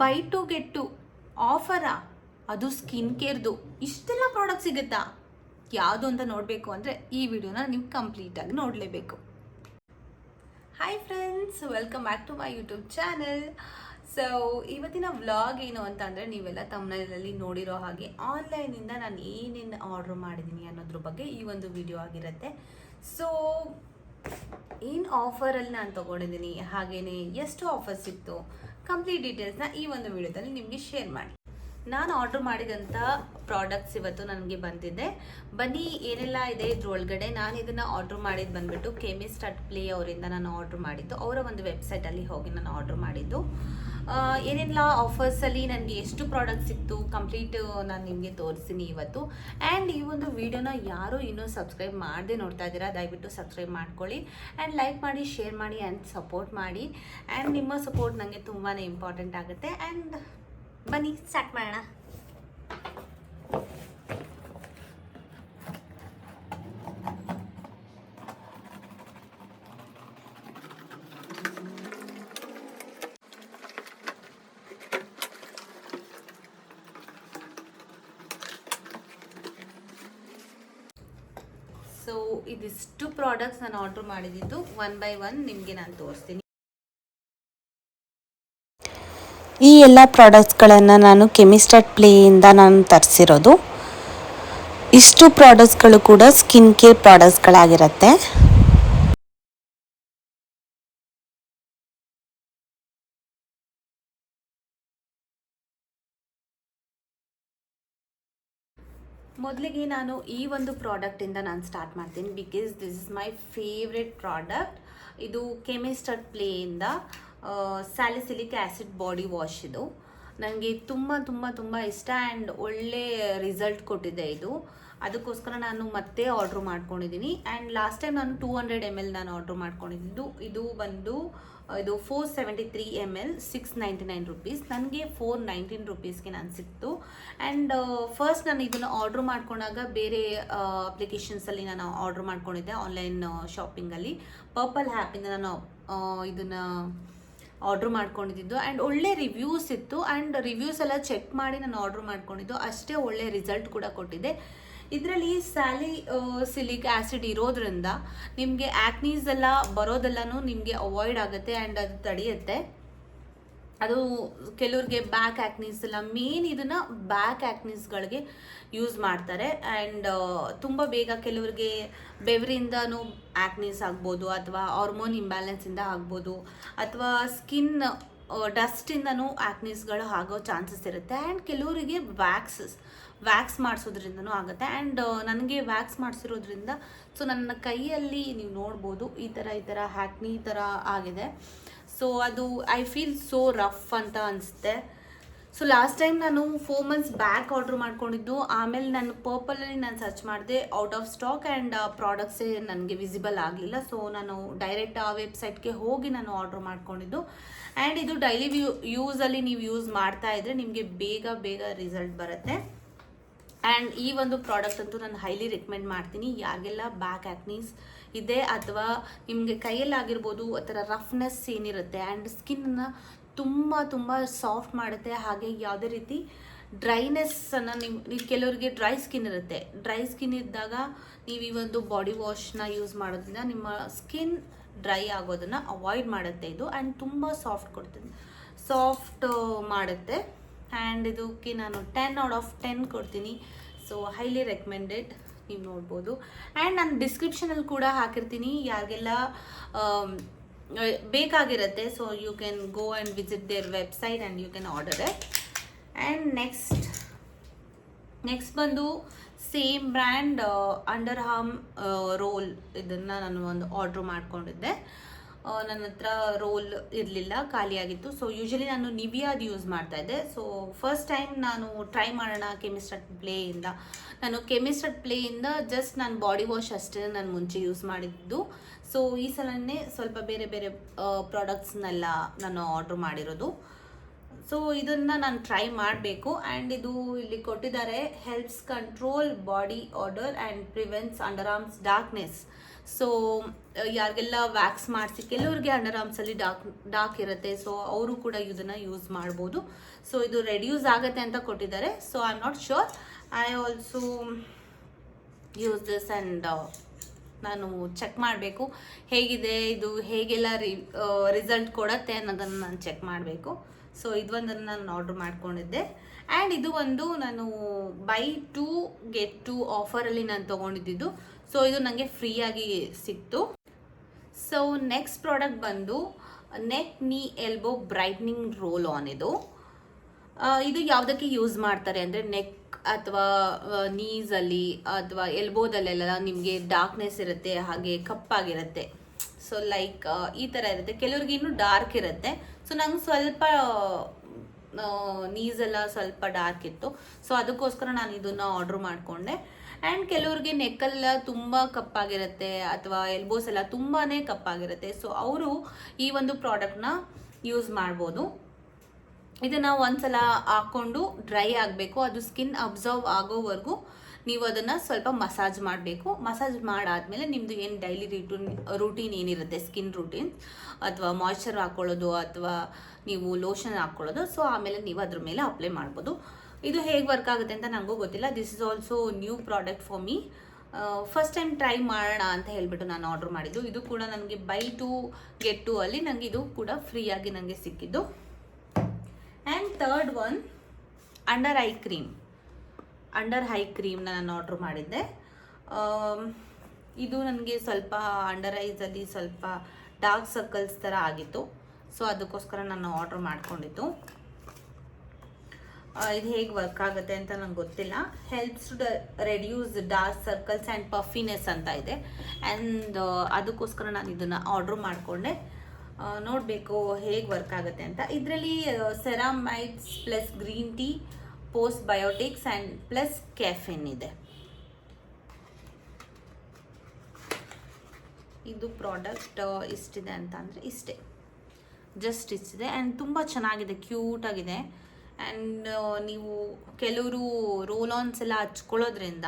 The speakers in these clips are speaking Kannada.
ಬೈ ಟು ಗೆಟ್ ಟು ಆಫರಾ? ಅದು ಸ್ಕಿನ್ ಕೇರ್ದು. ಇಷ್ಟೆಲ್ಲ ಪ್ರಾಡಕ್ಟ್ ಸಿಗುತ್ತಾ? ಯಾವುದು ಅಂತ ನೋಡಬೇಕು ಅಂದರೆ ಈ ವಿಡಿಯೋನ ನೀವು ಕಂಪ್ಲೀಟಾಗಿ ನೋಡಲೇಬೇಕು. Hi friends welcome back to my YouTube channel so ಇವತ್ತಿನ ವ್ಲಾಗ್ ಏನು ಅಂತ ಅಂದರೆ ನೀವೆಲ್ಲ ತಮ್ಮನಲ್ಲಿ ನೋಡಿರೋ ಹಾಗೆ ಆನ್ಲೈನಿಂದ ನಾನು ಏನೇನು ಆರ್ಡ್ರ್ ಮಾಡಿದ್ದೀನಿ ಅನ್ನೋದ್ರ ಬಗ್ಗೆ ಈ ಒಂದು ವಿಡಿಯೋ ಆಗಿರುತ್ತೆ. ಸೊ ಏನು ಆಫರಲ್ಲಿ ನಾನು ತೊಗೊಂಡಿದ್ದೀನಿ ಹಾಗೆಯೇ ಎಷ್ಟು ಆಫರ್ ಸಿಕ್ತು? ಕಂಪ್ಲೀಟ್ ಡೀಟೇಲ್ಸ್ನ ಈ ಒಂದು ವಿಡಿಯೋದಲ್ಲಿ ನಿಮಗೆ ಶೇರ್ ಮಾಡಿ. ನಾನು ಆರ್ಡರ್ ಮಾಡಿದಂಥ ಪ್ರಾಡಕ್ಟ್ಸ್ ಇವತ್ತು ನನಗೆ ಬಂದಿದೆ. ಬನ್ನಿ, ಏನೆಲ್ಲ ಇದೆ ಇದ್ರೊಳಗಡೆ. ನಾನು ಇದನ್ನು ಆರ್ಡ್ರ್ ಮಾಡಿದ್ದು ಬಂದ್ಬಿಟ್ಟು ಕೆಮಿಸ್ಟ್ ಅಟ್ ಪ್ಲೇ ಅವರಿಂದ ನಾನು ಆರ್ಡ್ರ್ ಮಾಡಿದ್ದು. ಅವರ ಒಂದು ವೆಬ್ಸೈಟಲ್ಲಿ ಹೋಗಿ ನಾನು ಆರ್ಡ್ರ್ ಮಾಡಿದ್ದು. ಏನೆಲ್ಲ ಆಫರ್ಸಲ್ಲಿ ನನಗೆ ಎಷ್ಟು ಪ್ರಾಡಕ್ಟ್ ಸಿಕ್ತು ಕಂಪ್ಲೀಟ್ ನಾನು ನಿಮಗೆ ತೋರಿಸ್ತೀನಿ ಇವತ್ತು. ಆ್ಯಂಡ್ ಈ ಒಂದು ವಿಡಿಯೋನ ಯಾರು ಇನ್ನೂ ಸಬ್ಸ್ಕ್ರೈಬ್ ಮಾಡದೆ ನೋಡ್ತಾ ಇದ್ದೀರಾ, ದಯವಿಟ್ಟು ಸಬ್ಸ್ಕ್ರೈಬ್ ಮಾಡ್ಕೊಳ್ಳಿ. ಆ್ಯಂಡ್ ಲೈಕ್ ಮಾಡಿ ಶೇರ್ ಮಾಡಿ ಆ್ಯಂಡ್ ಸಪೋರ್ಟ್ ಮಾಡಿ. ಆ್ಯಂಡ್ ನಿಮ್ಮ ಸಪೋರ್ಟ್ ನನಗೆ ತುಂಬಾ ಇಂಪಾರ್ಟೆಂಟ್ ಆಗುತ್ತೆ. ಆ್ಯಂಡ್ ಬನ್ನಿ ಸ್ಟಾರ್ಟ್ ಮಾಡೋಣ. ಸೊ ಇದಿಷ್ಟು ಪ್ರಾಡಕ್ಟ್ಸ್ ನಾನು ಆರ್ಡರ್ ಮಾಡಿದ್ದು ಒನ್ ಬೈ ಒನ್ ನಿಮಗೆ ನಾನು ತೋರಿಸ್ತೀನಿ. ಈ ಎಲ್ಲ ಪ್ರಾಡಕ್ಟ್ಸ್ಗಳನ್ನು ನಾನು ಕೆಮಿಸ್ಟಟ್ ಪ್ಲೇಯಿಂದ ನಾನು ತರಿಸಿರೋದು. ಇಷ್ಟು ಪ್ರಾಡಕ್ಟ್ಸ್ಗಳು ಕೂಡ ಸ್ಕಿನ್ ಕೇರ್ ಪ್ರಾಡಕ್ಟ್ಸ್ಗಳಾಗಿರುತ್ತೆ ಮೊದಲಿಗೆ ನಾನು ಈ ಒಂದು ಪ್ರಾಡಕ್ಟಿಂದ ನಾನು ಸ್ಟಾರ್ಟ್ ಮಾಡ್ತೀನಿ. Because this is my favourite product ಇದು ಕೆಮಿಸ್ಟರ್ ಪ್ಲೇಯಿಂದ ಸ್ಯಾಲಿಸಿಲಿಕ್ ಆ್ಯಸಿಡ್ ಬಾಡಿ ವಾಶ್ ಇದು. ನನಗೆ ತುಂಬ ತುಂಬ ತುಂಬ ಇಷ್ಟ ಆ್ಯಂಡ್ ಒಳ್ಳೆ ರಿಸಲ್ಟ್ ಕೊಟ್ಟಿದೆ ಇದು. ಅದಕ್ಕೋಸ್ಕರ ನಾನು ಮತ್ತೆ ಆರ್ಡ್ರ್ ಮಾಡ್ಕೊಂಡಿದ್ದೀನಿ. ಆ್ಯಂಡ್ ಲಾಸ್ಟ್ ಟೈಮ್ ನಾನು ಟೂ ಹಂಡ್ರೆಡ್ ಎಂ ಎಲ್ ನಾನು ಆರ್ಡ್ರ್ ಮಾಡ್ಕೊಂಡಿದ್ದು. ಇದು ಬಂದು, ಇದು four seventy three M L six ninety nine rupees ನನಗೆ ಫೋರ್ ನೈನ್ಟೀನ್ ರುಪೀಸ್ಗೆ ನಾನು ಸಿಕ್ತು. ಆ್ಯಂಡ್ ಫಸ್ಟ್ ನಾನು ಇದನ್ನು ಆರ್ಡ್ರ್ ಮಾಡ್ಕೊಂಡಾಗ ಬೇರೆ ಅಪ್ಲಿಕೇಶನ್ಸಲ್ಲಿ ನಾನು ಆರ್ಡ್ರ್ ಮಾಡ್ಕೊಂಡಿದ್ದೆ ಆನ್ಲೈನ್ ಶಾಪಿಂಗಲ್ಲಿ ಪರ್ಪಲ್ ಹ್ಯಾಪಿಂದ ನಾನು ಇದನ್ನು ಆರ್ಡ್ರ್ ಮಾಡ್ಕೊಂಡಿದ್ದು. ಆ್ಯಂಡ್ ಒಳ್ಳೆ ರಿವ್ಯೂಸ್ ಇತ್ತು. ಆ್ಯಂಡ್ ರಿವ್ಯೂಸ್ ಎಲ್ಲ ಚೆಕ್ ಮಾಡಿ ನಾನು ಆರ್ಡ್ರ್ ಮಾಡ್ಕೊಂಡಿದ್ದು. ಅಷ್ಟೇ ಒಳ್ಳೆ ರಿಸಲ್ಟ್ ಕೂಡ ಕೊಟ್ಟಿದೆ ಇದರಲ್ಲಿ ಸ್ಯಾಲಿ ಸಿಲಿಕ್ ಆ್ಯಸಿಡ್ ಇರೋದ್ರಿಂದ ನಿಮಗೆ ಆ್ಯಕ್ನೀಸ್ ಎಲ್ಲ ಬರೋದೆಲ್ಲನೂ ನಿಮಗೆ ಅವಾಯ್ಡ್ ಆಗುತ್ತೆ. ಆ್ಯಂಡ್ ಅದು ತಡೆಯುತ್ತೆ. ಅದು ಕೆಲವ್ರಿಗೆ ಬ್ಯಾಕ್ ಆ್ಯಕ್ನೀಸ್ ಇಲ್ಲ ಮೇನ್ ಇದನ್ನು ಬ್ಯಾಕ್ ಆ್ಯಕ್ನೀಸ್ಗಳಿಗೆ ಯೂಸ್ ಮಾಡ್ತಾರೆ. ಆ್ಯಂಡ್ ತುಂಬ ಬೇಗ ಕೆಲವ್ರಿಗೆ ಬೆವರಿಂದನೂ ಆ್ಯಕ್ನೀಸ್ ಆಗ್ಬೋದು ಅಥವಾ ಹಾರ್ಮೋನ್ ಇಂಬ್ಯಾಲೆನ್ಸಿಂದ ಆಗ್ಬೋದು ಅಥವಾ ಸ್ಕಿನ್ ಡಸ್ಟಿಂದನೂ ಆ್ಯಕ್ನೀಸ್ಗಳು ಆಗೋ ಚಾನ್ಸಸ್ ಇರುತ್ತೆ. ಆ್ಯಂಡ್ ಕೆಲವರಿಗೆ ವ್ಯಾಕ್ಸಸ್ ವ್ಯಾಕ್ಸ್ ಮಾಡಿಸೋದ್ರಿಂದನೂ ಆಗುತ್ತೆ. ಆ್ಯಂಡ್ ನನಗೆ ವ್ಯಾಕ್ಸ್ ಮಾಡಿಸಿರೋದ್ರಿಂದ ಸೊ ನನ್ನ ಕೈಯಲ್ಲಿ ನೀವು ನೋಡ್ಬೋದು ಈ ಥರ ಈ ಥರ ಹ್ಯಾಕ್ನಿ ಈ ಥರ ಆಗಿದೆ. ಸೊ ಅದು ಐ ಫೀಲ್ ಸೋ ರಫ್ ಅಂತ ಅನಿಸುತ್ತೆ. ಸೊ ಲಾಸ್ಟ್ ಟೈಮ್ ನಾನು ಫೋರ್ ಮಂತ್ಸ್ ಬ್ಯಾಕ್ ಆರ್ಡ್ರ್ ಮಾಡ್ಕೊಂಡಿದ್ದು, ಆಮೇಲೆ ನಾನು ಪರ್ಪಲಲ್ಲಿ ನಾನು ಸರ್ಚ್ ಮಾಡಿದೆ ಔಟ್ ಆಫ್ ಸ್ಟಾಕ್ ಆ್ಯಂಡ್ ಪ್ರಾಡಕ್ಟ್ಸೇ ನನಗೆ ವಿಸಿಬಲ್ ಆಗಲಿಲ್ಲ. ಸೊ ನಾನು ಡೈರೆಕ್ಟ್ ಆ ವೆಬ್ಸೈಟ್ಗೆ ಹೋಗಿ ನಾನು ಆರ್ಡ್ರ್ ಮಾಡ್ಕೊಂಡಿದ್ದು. ಆ್ಯಂಡ್ ಇದು ಡೈಲಿ ವ್ಯೂ ಯೂಸಲ್ಲಿ ನೀವು ಯೂಸ್ ಮಾಡ್ತಾ ಇದ್ರೆ ನಿಮಗೆ ಬೇಗ ಬೇಗ ರಿಸಲ್ಟ್ ಬರುತ್ತೆ. ಆ್ಯಂಡ್ ಈ ಒಂದು ಪ್ರಾಡಕ್ಟ್ ಅಂತೂ ನಾನು ಹೈಲಿ ರೆಕಮೆಂಡ್ ಮಾಡ್ತೀನಿ. ಯಾರಿಗೆಲ್ಲ ಬ್ಯಾಕ್ ಆ್ಯಕ್ನೀಸ್ ಇದೆ ಅಥವಾ ನಿಮಗೆ ಕೈಯಲ್ಲಾಗಿರ್ಬೋದು, ಆ ಥರ ರಫ್ನೆಸ್ ಏನಿರುತ್ತೆ ಆ್ಯಂಡ್ ಸ್ಕಿನ್ನ ತುಂಬ ತುಂಬ ಸಾಫ್ಟ್ ಮಾಡುತ್ತೆ. ಹಾಗೆ ಯಾವುದೇ ರೀತಿ ಡ್ರೈನೆಸ್ಸನ್ನು ನೀವು ಕೆಲವರಿಗೆ ಡ್ರೈ ಸ್ಕಿನ್ ಇರುತ್ತೆ. ಡ್ರೈ ಸ್ಕಿನ್ ಇದ್ದಾಗ ನೀವು ಈ ಒಂದು ಬಾಡಿ ವಾಶ್ನ ಯೂಸ್ ಮಾಡೋದ್ರಿಂದ ನಿಮ್ಮ ಸ್ಕಿನ್ ಡ್ರೈ ಆಗೋದನ್ನು ಅವಾಯ್ಡ್ ಮಾಡುತ್ತೆ ಇದು ಆ್ಯಂಡ್ ತುಂಬ ಸಾಫ್ಟ್ ಕೊಡ್ತದೆ. ಸಾಫ್ಟ್ ಮಾಡುತ್ತೆ. ಆ್ಯಂಡ್ ಇದಕ್ಕೆ ನಾನು ಟೆನ್ ಔಟ್ ಆಫ್ ಟೆನ್ ಕೊಡ್ತೀನಿ. ಸೊ ಹೈಲಿ ರೆಕಮೆಂಡೆಡ್ ನೀವು ನೋಡ್ಬೋದು. ಆ್ಯಂಡ್ ನಾನು ಡಿಸ್ಕ್ರಿಪ್ಷನಲ್ಲಿ ಕೂಡ ಹಾಕಿರ್ತೀನಿ. ಯಾರಿಗೆಲ್ಲ ಬೇಕಾಗಿರುತ್ತೆ so you can go and visit their website and you can order it and next next ಬಂದು same brand under arm roll ಇದನ್ನು ನಾನು ಒಂದು ಆರ್ಡ್ರ್ ಮಾಡ್ಕೊಂಡಿದ್ದೆ. ನನ್ನ ಹತ್ರ ರೋಲ್ ಇರಲಿಲ್ಲ, ಖಾಲಿಯಾಗಿತ್ತು. ಸೊ ಯೂಶಲಿ ನಾನು ನಿವಿಯಾದ ಯೂಸ್ ಮಾಡ್ತಾ ಇದ್ದೆ. ಸೊ ಫಸ್ಟ್ ಟೈಮ್ ನಾನು ಟ್ರೈ ಮಾಡೋಣ ಕೆಮಿಸ್ಟ್ರಟ್ ಪ್ಲೇಯಿಂದ ನಾನು ಕೆಮಿಸ್ಟ್ರಟ್ ಪ್ಲೇಯಿಂದ ಜಸ್ಟ್ ನಾನು ಬಾಡಿ ವಾಶ್ ಅಷ್ಟೇ ನಾನು ಮುಂಚೆ ಯೂಸ್ ಮಾಡಿದ್ದು. ಸೊ ಈ ಸಲನೇ ಸ್ವಲ್ಪ ಬೇರೆ ಬೇರೆ ಪ್ರಾಡಕ್ಟ್ಸ್ನೆಲ್ಲ ನಾನು ಆರ್ಡ್ರ್ ಮಾಡಿರೋದು. ಸೊ ಇದನ್ನ ನಾನು ಟ್ರೈ ಮಾಡಬೇಕು. ಆ್ಯಂಡ್ ಇದು ಇಲ್ಲಿ ಕೊಟ್ಟಿದ್ದಾರೆ helps control body odour and prevents under arms darkness so ಯಾರಿಗೆಲ್ಲ ವ್ಯಾಕ್ಸ್ ಮಾಡಿಸಿ, ಕೆಲವ್ರಿಗೆ ಅಂಡರ್ ಆರ್ಮ್ಸಲ್ಲಿ ಡಾರ್ಕ್ ಡಾರ್ಕ್ ಇರುತ್ತೆ. ಸೊ ಅವರು ಕೂಡ ಇದನ್ನು ಯೂಸ್ ಮಾಡ್ಬೋದು. ಸೊ ಇದು ರೆಡ್ಯೂಸ್ ಆಗುತ್ತೆ ಅಂತ ಕೊಟ್ಟಿದ್ದಾರೆ. So I am not sure I also use this and ನಾನು ಚೆಕ್ ಮಾಡಬೇಕು. ಹೇಗಿದೆ, ಇದು ಹೇಗೆಲ್ಲ ರಿ ರಿಸಲ್ಟ್ ಕೊಡತ್ತೆ ಅನ್ನೋದನ್ನು ನಾನು ಚೆಕ್ ಮಾಡಬೇಕು. ಸೊ ಇದೊಂದನ್ನು ನಾನು ಆರ್ಡ್ರ್ ಮಾಡ್ಕೊಂಡಿದ್ದೆ. ಆ್ಯಂಡ್ ಇದು ಒಂದು ನಾನು ಬೈ ಟು ಗೆಟ್ ಟು ಆಫರಲ್ಲಿ ನಾನು ತೊಗೊಂಡಿದ್ದು. ಸೊ ಇದು ನನಗೆ ಫ್ರೀಯಾಗಿ ಸಿಕ್ತು. ಸೊ ನೆಕ್ಸ್ಟ್ ಪ್ರಾಡಕ್ಟ್ ಬಂದು neck knee elbow brightening roll on ಇದು. ಇದು ಯಾವುದಕ್ಕೆ ಯೂಸ್ ಮಾಡ್ತಾರೆ ಅಂದರೆ ನೆಕ್ ಅಥವಾ ನೀಸಲ್ಲಿ ಅಥವಾ ಎಲ್ಬೋದಲ್ಲೆಲ್ಲ ನಿಮಗೆ ಡಾರ್ಕ್ನೆಸ್ ಇರುತ್ತೆ, ಹಾಗೆ ಕಪ್ಪಾಗಿರುತ್ತೆ. ಸೊ ಲೈಕ್ ಈ ಥರ ಇರುತ್ತೆ. ಕೆಲವ್ರಿಗೆ ಇನ್ನೂ ಡಾರ್ಕ್ ಇರುತ್ತೆ. ಸೊ ನಂಗೆ ಸ್ವಲ್ಪ ನೀಸೆಲ್ಲ ಸ್ವಲ್ಪ ಡಾರ್ಕ್ ಇತ್ತು. ಸೊ ಅದಕ್ಕೋಸ್ಕರ ನಾನು ಇದನ್ನ ಆರ್ಡ್ರ್ ಮಾಡಿಕೊಂಡೆ. ಆ್ಯಂಡ್ ಕೆಲವ್ರಿಗೆ ನೆಕ್ಕೆಲ್ಲ ತುಂಬ ಕಪ್ಪಾಗಿರುತ್ತೆ ಅಥವಾ ಎಲ್ಬೋಸ್ ಎಲ್ಲ ತುಂಬಾ ಕಪ್ಪಾಗಿರುತ್ತೆ. ಸೊ ಅವರು ಈ ಒಂದು ಪ್ರಾಡಕ್ಟ್ನ ಯೂಸ್ ಮಾಡ್ಬೋದು. ಇದನ್ನು ಒಂದ್ಸಲ ಹಾಕ್ಕೊಂಡು ಡ್ರೈ ಆಗಬೇಕು. ಅದು ಸ್ಕಿನ್ ಅಬ್ಸರ್ವ್ ಆಗೋವರೆಗೂ ನೀವು ಅದನ್ನು ಸ್ವಲ್ಪ ಮಸಾಜ್ ಮಾಡಬೇಕು. ಮಸಾಜ್ ಮಾಡಾದಮೇಲೆ ನಿಮ್ಮದು ಏನು ಡೈಲಿ ರೂಟೀನ್ ರೂಟೀನ್ ಏನಿರುತ್ತೆ? ಸ್ಕಿನ್ ರೂಟೀನ್ ಅಥವಾ ಮಾಯ್ಶ್ಚರ್ ಹಾಕ್ಕೊಳ್ಳೋದು ಅಥವಾ ನೀವು ಲೋಷನ್ ಹಾಕ್ಕೊಳ್ಳೋದು ಸೊ ಆಮೇಲೆ ನೀವು ಅದ್ರ ಮೇಲೆ ಅಪ್ಲೈ ಮಾಡ್ಬೋದು. ಇದು ಹೇಗೆ ವರ್ಕ್ ಆಗುತ್ತೆ ಅಂತ ನನಗೂ ಗೊತ್ತಿಲ್ಲ. This is also new product for me first time try ಮಾಡೋಣ ಅಂತ ಹೇಳ್ಬಿಟ್ಟು ನಾನು ಆರ್ಡ್ರ್ ಮಾಡಿದ್ದು. ಇದು ಕೂಡ ನನಗೆ ಬೈ ಟು ಗೆಟ್ ಟು ಅಲ್ಲಿ ನನಗೆ ಇದು ಕೂಡ ಫ್ರೀಯಾಗಿ ನನಗೆ ಸಿಕ್ಕಿದ್ದು. And third one under eye cream under eye ಕ್ರೀಮ್ನ ನಾನು ಆರ್ಡ್ರ್ ಮಾಡಿದ್ದೆ. ಇದು ನನಗೆ ಸ್ವಲ್ಪ ಅಂಡರ್ ಐಸಲ್ಲಿ ಸ್ವಲ್ಪ ಡಾರ್ಕ್ ಸರ್ಕಲ್ಸ್ ಥರ ಆಗಿತ್ತು. ಸೊ ಅದಕ್ಕೋಸ್ಕರ ನಾನು ಆರ್ಡ್ರ್ ಮಾಡ್ಕೊಂಡಿದ್ದು. ಇದು ಹೇಗೆ ವರ್ಕ್ ಆಗುತ್ತೆ ಅಂತ ನಂಗೆ ಗೊತ್ತಿಲ್ಲ. Helps to reduce dark circles and puffiness ಅಂತ ಇದೆ. ಆ್ಯಂಡ್ ಅದಕ್ಕೋಸ್ಕರ ನಾನು ಇದನ್ನು ಆರ್ಡ್ರ್ ಮಾಡಿಕೊಂಡೆ. ನೋಡಬೇಕು ಹೇಗೆ ವರ್ಕ್ ಆಗುತ್ತೆ ಅಂತ. ಇದರಲ್ಲಿ ceramides plus green tea post biotics and plus caffeine ಇದೆ ಇದು ಪ್ರಾಡಕ್ಟ್ ಇಷ್ಟಿದೆ ಅಂತ ಅಂದರೆ ಇಷ್ಟೇ. ಜಸ್ಟ್ ಇಷ್ಟಿದೆ ಆ್ಯಂಡ್ ತುಂಬ ಚೆನ್ನಾಗಿದೆ ಕ್ಯೂಟಾಗಿದೆ ಆ್ಯಂಡ್ ನೀವು ಕೆಲವರು ರೋಲ್ ಆನ್ಸ್ ಎಲ್ಲ ಹಚ್ಕೊಳ್ಳೋದ್ರಿಂದ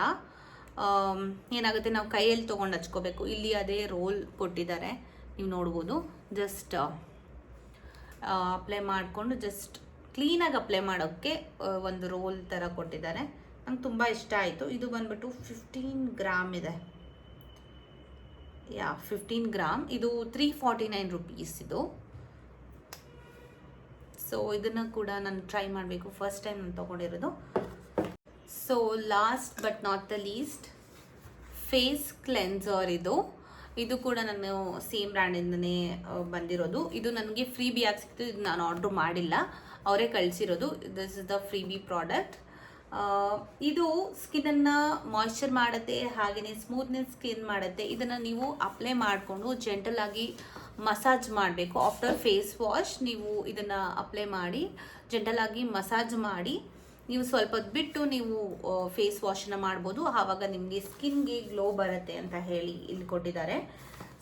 ಏನಾಗುತ್ತೆ, ನಾವು ಕೈಯಲ್ಲಿ ತೊಗೊಂಡು ಹಚ್ಕೋಬೇಕು. ಇಲ್ಲಿ ಅದೇ ರೋಲ್ ಕೊಟ್ಟಿದ್ದಾರೆ. ನೀವು ನೋಡ್ಬೋದು. ಜಸ್ಟ್ ಅಪ್ಲೈ ಮಾಡಿಕೊಂಡು ಜಸ್ಟ್ ಕ್ಲೀನಾಗಿ ಅಪ್ಲೈ ಮಾಡೋಕ್ಕೆ ಒಂದು ರೋಲ್ ಥರ ಕೊಟ್ಟಿದ್ದಾರೆ. ನಂಗೆ ತುಂಬ ಇಷ್ಟ ಆಯಿತು. ಇದು ಬಂದ್ಬಿಟ್ಟು ಫಿಫ್ಟೀನ್ ಗ್ರಾಮ್ ಇದೆ. Yeah, fifteen gram. ಇದು ತ್ರೀ ಫಾರ್ಟಿ ನೈನ್ ರುಪೀಸ್ ಇದು. ಸೊ, ಇದನ್ನು ಕೂಡ ನಾನು ಟ್ರೈ ಮಾಡಬೇಕು. ಫಸ್ಟ್ ಟೈಮ್ ನಾನು ತೊಗೊಂಡಿರೋದು. So, last but not the least, face cleanser ಇದು. ಇದು ಕೂಡ ನಾನು ಸೇಮ್ ಬ್ರ್ಯಾಂಡಿಂದನೇ ಬಂದಿರೋದು. ಇದು ನನಗೆ ಫ್ರೀ ಬಿಯಾಗಿ ಸಿಕ್ತು. ಇದು ನಾನು ಆರ್ಡ್ರ್ ಮಾಡಿಲ್ಲ. ಅವರೇ ಕಳಿಸಿರೋದು. This is the freebie product ಇದು ಸ್ಕಿನ್ನನ್ನು ಮಾಯ್ಶ್ಚರ್ ಮಾಡುತ್ತೆ ಹಾಗೆಯೇ ಸ್ಮೂತ್ನೆಸ್ ಸ್ಕಿನ್ ಮಾಡುತ್ತೆ. ಇದನ್ನು ನೀವು ಅಪ್ಲೈ ಮಾಡಿಕೊಂಡು ಜೆಂಟಲ್ ಆಗಿ ಮಸಾಜ್ ಮಾಡಬೇಕು. ಆಫ್ಟರ್ ಫೇಸ್ ವಾಶ್ ನೀವು ಇದನ್ನು ಅಪ್ಲೈ ಮಾಡಿ ಜೆಂಟಲ್ ಆಗಿ ಮಸಾಜ್ ಮಾಡಿ, ನೀವು ಸ್ವಲ್ಪ ಬಿಟ್ಟು ನೀವು ಫೇಸ್ ವಾಶನ್ನು ಮಾಡ್ಬೋದು. ಆವಾಗ ನಿಮಗೆ ಸ್ಕಿನ್ಗೆ ಗ್ಲೋ ಬರುತ್ತೆ ಅಂತ ಹೇಳಿ ಇಲ್ಲಿ ಕೊಟ್ಟಿದ್ದಾರೆ.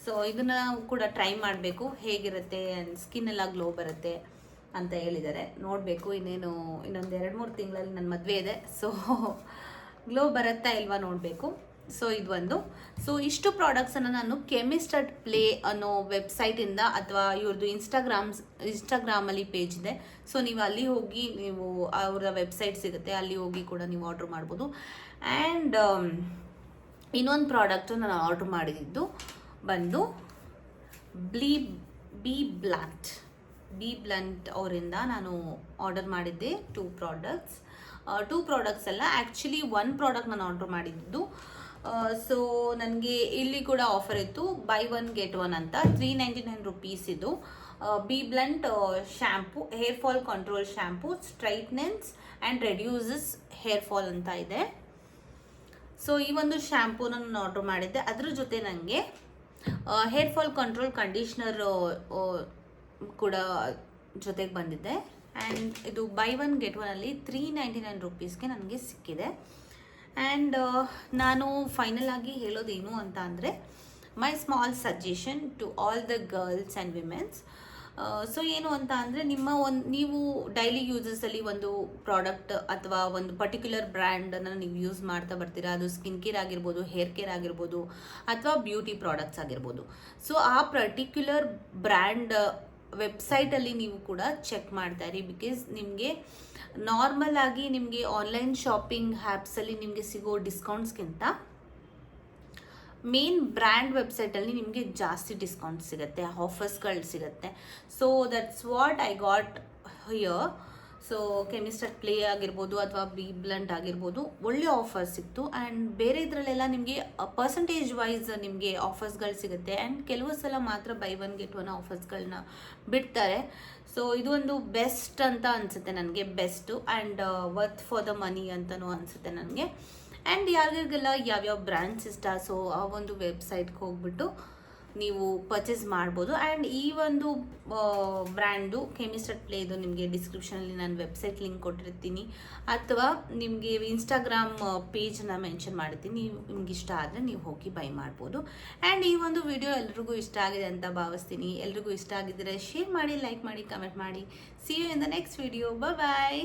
ಸೊ ಇದನ್ನು ಕೂಡ ಟ್ರೈ ಮಾಡಬೇಕು. ಹೇಗಿರುತ್ತೆ ಸ್ಕಿನ್ ಎಲ್ಲ ಗ್ಲೋ ಬರುತ್ತೆ. ಅಂತ ಹೇಳಿದ್ದಾರೆ. ನೋಡಬೇಕು, ಇನ್ನೇನು, ಇನ್ನೊಂದು ಎರಡು ಮೂರು ತಿಂಗಳಲ್ಲಿ ನನ್ನ ಮದುವೆ ಇದೆ. ಸೊ ಗ್ಲೋ ಬರುತ್ತಾ ಇಲ್ವಾ ನೋಡಬೇಕು. ಸೊ ಇದು ಒಂದು ಸೊ ಇಷ್ಟು ಪ್ರಾಡಕ್ಟ್ಸನ್ನು ನಾನು ಕೆಮಿಸ್ಟರ್ಟ್ ಪ್ಲೇ ಅನ್ನೋ ವೆಬ್ಸೈಟಿಂದ ಅಥವಾ ಇವ್ರದ್ದು ಇನ್ಸ್ಟಾಗ್ರಾಮ್ಸ್ ಇನ್ಸ್ಟಾಗ್ರಾಮಲ್ಲಿ ಪೇಜ್ ಇದೆ. ಸೊ ನೀವು ಅಲ್ಲಿ ಹೋಗಿ, ನೀವು ಅವರ ವೆಬ್ಸೈಟ್ ಸಿಗುತ್ತೆ. ಅಲ್ಲಿ ಹೋಗಿ ಕೂಡ ನೀವು ಆರ್ಡ್ರ್ ಮಾಡ್ಬೋದು. ಆ್ಯಂಡ್ ಇನ್ನೊಂದು ಪ್ರಾಡಕ್ಟು ನಾನು ಆರ್ಡ್ರ್ ಮಾಡಿದ್ದು ಬಂದು ಬ್ಲೀ ಬಿ ಬ್ಲಾಂಟ್ ಬಿ ಬ್ಲಂಟ್ ಅವರಿಂದ ನಾನು ಆರ್ಡರ್ ಮಾಡಿದ್ದೆ ಟೂ ಪ್ರಾಡಕ್ಟ್ಸ್ ಟೂ ಪ್ರಾಡಕ್ಟ್ಸ್ ಅಲ್ಲ ಆ್ಯಕ್ಚುಲಿ ಒನ್ ಪ್ರಾಡಕ್ಟ್ ನಾನು ಆರ್ಡರ್ ಮಾಡಿದ್ದು. ಸೊ ನನಗೆ ಇಲ್ಲಿ ಕೂಡ ಆಫರ್ ಇತ್ತು ಬೈ ಒನ್ ಗೆಟ್ ಒನ್ ಅಂತ. ತ್ರೀ ನೈಂಟಿ ನೈನ್ ರುಪೀಸ್ ಇದು B Blunt shampoo hair fall control shampoo strengthens and reduces hair fall ಅಂತ ಇದೆ. ಸೊ ಈ ಒಂದು ಶ್ಯಾಂಪೂನ ನಾನು ಆರ್ಡರ್ ಮಾಡಿದ್ದೆ. ಅದ್ರ ಜೊತೆ ನನಗೆ ಹೇರ್ ಫಾಲ್ ಕಂಟ್ರೋಲ್ ಕಂಡೀಷ್ನರ್ ಕೂಡ ಜೊತೆಗೆ ಬಂದಿದೆ. ಆ್ಯಂಡ್ ಇದು ಬೈ ಒನ್ ಗೆಟ್ ಒನಲ್ಲಿ ತ್ರೀ ನೈಂಟಿ ನೈನ್ ರುಪೀಸ್ಗೆ ನನಗೆ ಸಿಕ್ಕಿದೆ. ಆ್ಯಂಡ್ ನಾನು ಫೈನಲ್ ಆಗಿ ಹೇಳೋದೇನು ಅಂತ ಅಂದರೆ my small suggestion to all the girls and womens so ಏನು ಅಂತ ಅಂದರೆ, ನಿಮ್ಮ ಒಂದು, ನೀವು ಡೈಲಿ ಯೂಸಸಲ್ಲಿ ಒಂದು ಪ್ರಾಡಕ್ಟ್ ಅಥವಾ ಒಂದು ಪರ್ಟಿಕ್ಯುಲರ್ ಬ್ರ್ಯಾಂಡನ್ನು ನೀವು ಯೂಸ್ ಮಾಡ್ತಾ ಬರ್ತೀರಾ. ಅದು ಸ್ಕಿನ್ ಕೇರ್ ಆಗಿರ್ಬೋದು ಹೇರ್ ಕೇರ್ ಆಗಿರ್ಬೋದು, ಅಥವಾ ಬ್ಯೂಟಿ ಪ್ರಾಡಕ್ಟ್ಸ್ ಆಗಿರ್ಬೋದು. ಸೊ ಆ ಪರ್ಟಿಕ್ಯುಲರ್ ಬ್ರ್ಯಾಂಡ್ ವೆಬ್ಸೈಟಲ್ಲಿ ನೀವು ಕೂಡ ಚೆಕ್ ಮಾಡ್ತಾ ಇರಿ ಬಿಕಾಸ್ ನಿಮಗೆ ನಾರ್ಮಲ್ ಆಗಿ ನಿಮಗೆ ಆನ್ಲೈನ್ ಶಾಪಿಂಗ್ ಆ್ಯಪ್ಸಲ್ಲಿ ನಿಮಗೆ ಸಿಗೋ ಡಿಸ್ಕೌಂಟ್ಸ್ಗಿಂತ ಮೇನ್ ಬ್ರ್ಯಾಂಡ್ ವೆಬ್ಸೈಟಲ್ಲಿ ನಿಮಗೆ ಜಾಸ್ತಿ ಡಿಸ್ಕೌಂಟ್ ಸಿಗುತ್ತೆ ಆಫರ್ಸ್ಗಳು ಸಿಗುತ್ತೆ. So that's what I got here so chemist at play ಆಗಿರ್ಬೋದು ಅಥವಾ ಬಿ ಬ್ಲಂಟ್ ಆಗಿರ್ಬೋದು, ಒಳ್ಳೆ ಆಫರ್ ಸಿಕ್ತು. ಆ್ಯಂಡ್ ಬೇರೆ ಇದರಲ್ಲೆಲ್ಲ ನಿಮಗೆ ಪರ್ಸಂಟೇಜ್ ವೈಸ್ ನಿಮಗೆ ಆಫರ್ಸ್ಗಳು ಸಿಗುತ್ತೆ. ಆ್ಯಂಡ್ ಕೆಲವು ಸಲ ಮಾತ್ರ ಬೈ ಒನ್ ಗೆಟ್ ಒನ್ ಆಫರ್ಸ್ಗಳನ್ನ ಬಿಡ್ತಾರೆ. ಸೊ ಇದು ಒಂದು ಬೆಸ್ಟ್ ಅಂತ ಅನಿಸುತ್ತೆ ನನಗೆ best and worth for the money ಅಂತಲೂ ಅನಿಸುತ್ತೆ ನನಗೆ. ಆ್ಯಂಡ್ ಯಾರಿಗೆಲ್ಲ ಯಾವ್ಯಾವ ಬ್ರ್ಯಾಂಡ್ಸ್ ಇಷ್ಟ ಸೊ ಆ ಒಂದು ವೆಬ್ಸೈಟ್ಗೆ ಹೋಗ್ಬಿಟ್ಟು ನೀವು ಪರ್ಚೇಸ್ ಮಾಡ್ಬೋದು. ಆ್ಯಂಡ್ ಈ ಒಂದು ಬ್ರ್ಯಾಂಡು ಕೆಮಿಸ್ಟರ್ ಪ್ಲೇದು ನಿಮಗೆ ಡಿಸ್ಕ್ರಿಪ್ಷನಲ್ಲಿ ನಾನು ವೆಬ್ಸೈಟ್ ಲಿಂಕ್ ಕೊಟ್ಟಿರ್ತೀನಿ. ಅಥವಾ ನಿಮಗೆ ಇನ್ಸ್ಟಾಗ್ರಾಮ್ ಪೇಜನ್ನ ಮೆನ್ಷನ್ ಮಾಡಿರ್ತೀನಿ ನಿಮ್ಗೆ ಇಷ್ಟ ಆದರೆ ನೀವು ಹೋಗಿ ಬೈ ಮಾಡ್ಬೋದು. ಆ್ಯಂಡ್ ಈ ಒಂದು ವಿಡಿಯೋ ಎಲ್ರಿಗೂ ಇಷ್ಟ ಆಗಿದೆ ಅಂತ ಭಾವಿಸ್ತೀನಿ. ಎಲ್ರಿಗೂ ಇಷ್ಟ ಆಗಿದ್ದರೆ ಶೇರ್ ಮಾಡಿ ಲೈಕ್ ಮಾಡಿ ಕಮೆಂಟ್ ಮಾಡಿ. See you in the next video bye